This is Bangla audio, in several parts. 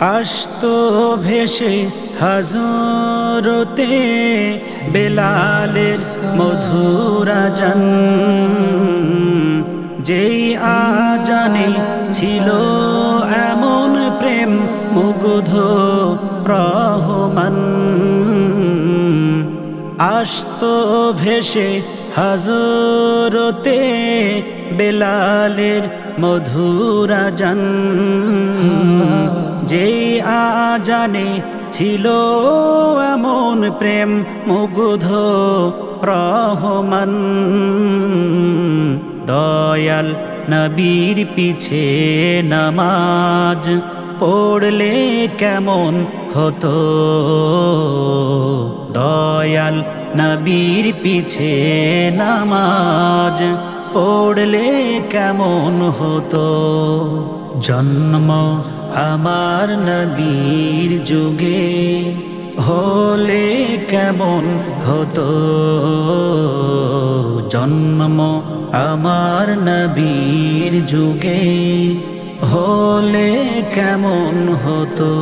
আস্ত ভেসে হাজরতে বেলালের মধুরাজন, যেই আজানে ছিল এমন প্রেম মুগ্ধ রহমান। আস্ত ভেসে হাজরতে বেলালের মধুরাজন যেই আজানে ছিল এমন প্রেম মুগ্ধ রহমান। দয়াল নবীর পিছে নামাজ পড়লে কেমন হতো? দয়াল নবীর পিছে নামাজ পড়লে কেমন হতো? জন্ম আমার নবীর যুগে হলে কেমন হতো? জন্ম আমার নবীর যুগে হলে কেমন হতো?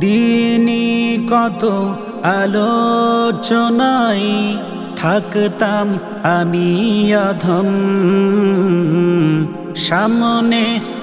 দিনই কত আলোচনাই থাকতাম আমি অধম। সামনে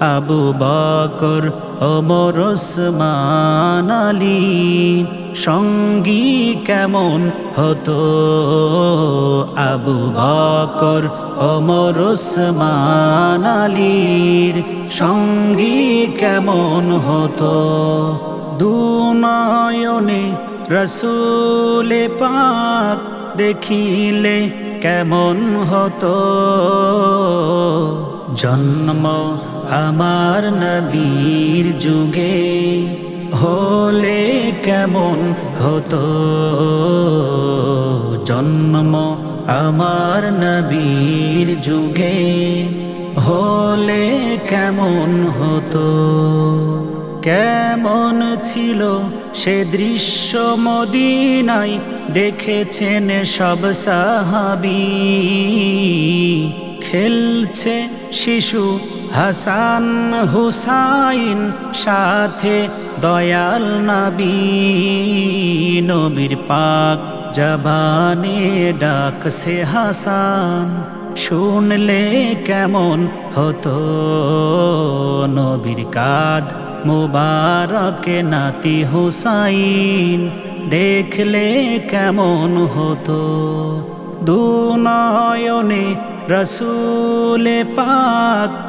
আবু বকর ওমর ওসমান সঙ্গী কেমন হতো? আবু বকর ওমর ওসমান সঙ্গী কেমন হতো? দুনয়নে রসুলে পাক দেখিলে কেমন হতো? জন্ম আমার নবীর যুগে হলে কেমন হতো? জন্ম আমার নবীর যুগে হলে কেমন হতো? কেমন ছিল সে দৃশ্য মদিনায়? দেখেছেন সব সাহাবি? খেলছে শিশু হাসান হুসাইন, সাথে দয়াল নবী। নবীর পাক জবানে ডাক সে হাসান। শুনলে কেমন হতো? নবীর কাদ মুবারক নাতি হুসাইন। দেখলে কেমন হতো? দুনয়নে রসুলে পাক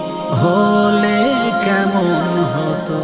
হলে কেমন হতো?